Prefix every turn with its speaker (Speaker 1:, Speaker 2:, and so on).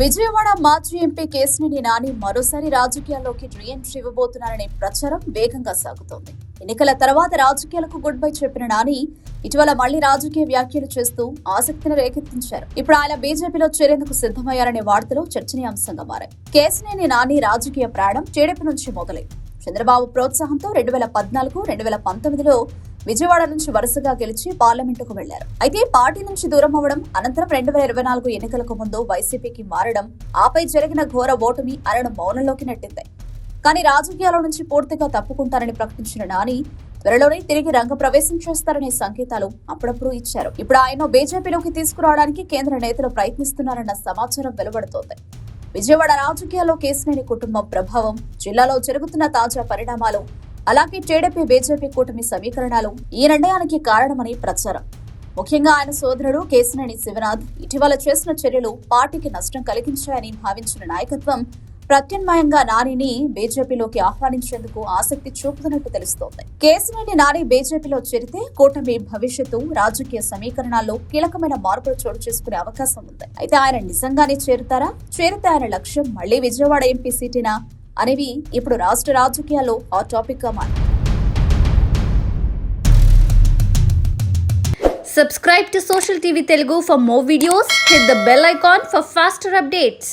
Speaker 1: విజయవాడ మాజీ ఎంపీ కేసినేని నాని మరోసారి రాజకీయాల్లోకి రీఎంట్రీ ఇవ్వబోతున్నారనే ప్రచారం వేగంగా సాగుతోంది. ఎన్నికల తర్వాత రాజకీయాలకు గుడ్ బై చెప్పిన నాని ఇటీవల మళ్ళీ రాజకీయ వ్యాఖ్యలు చేస్తూ ఆసక్తిని రేకెత్తించారు. ఇప్పుడు ఆయన బీజేపీలో చేరేందుకు సిద్ధమయ్యారనే వార్తలు చర్చనీయాంశంగా మారాయి. కేసినేని నాని రాజకీయ ప్రాణం టీడీపీ నుంచి మొదలై చంద్రబాబు ప్రోత్సాహంతో రెండు వేల పద్నాలుగు రెండు వేల పంతొమ్మిదిలో విజయవాడ నుంచి వరుసగా గెలిచి పార్లమెంటుకు వెళ్ళారు. అయితే పార్టీ నుంచి దూరం అవ్వడం అనంతరం రెండు వేల ఇరవై నాలుగు ఎన్నికలకు ముందు వైసీపీకి మారడం ఆపై జరిగిన ఘోర ఓటమి అరణ మౌనంలోకి నెట్టింది. కానీ రాజకీయాల నుంచి పూర్తిగా తప్పుకుంటారని ప్రకటించిన నాని త్వరలోనే తిరిగి రంగ ప్రవేశం చేస్తారనే సంకేతాలు అప్పుడప్పుడు ఇచ్చారు. ఇప్పుడు ఆయన బీజేపీలోకి తీసుకురావడానికి కేంద్ర నేతలు ప్రయత్నిస్తున్నారన్న సమాచారం వెలువడుతోంది. విజయవాడ రాజకీయాల్లో కేసినేని కుటుంబం ప్రభావం జిల్లాలో జరుగుతున్న తాజా పరిణామాలు అలాగే టీడీపీ బీజేపీ కూటమి సమీకరణాలు ఈ నిర్ణయానికి కారణమని ప్రచారం. ముఖ్యంగా ఆయన సోదరుడు కేసినేని శివనాథ్ ఇటీవల చేసిన చర్యలు పార్టీకి నష్టం కలిగించాయని భావించిన నాయకత్వం ప్రత్యామ్నాయంగా నానిని బీజేపీలోకి ఆహ్వానించేందుకు ఆసక్తి చూపుతున్నట్టు తెలుస్తోంది. కేసినేని నాని బీజేపీలో చేరితే కూటమి భవిష్యత్తు రాజకీయ సమీకరణాల్లో కీలకమైన మార్పులు చోటు చేసుకునే అవకాశం ఉంది. అయితే ఆయన నిజంగానే చేరుతారా? చేరితే ఆయన లక్ష్యం మళ్ళీ విజయవాడ ఎంపీ సీటేనా? అనేవి ఇప్పుడు రాష్ట్ర రాజకీయాల్లో ఆ టాపిక్గా
Speaker 2: Subscribe to Social TV Telugu for more videos. Hit the bell icon for faster updates.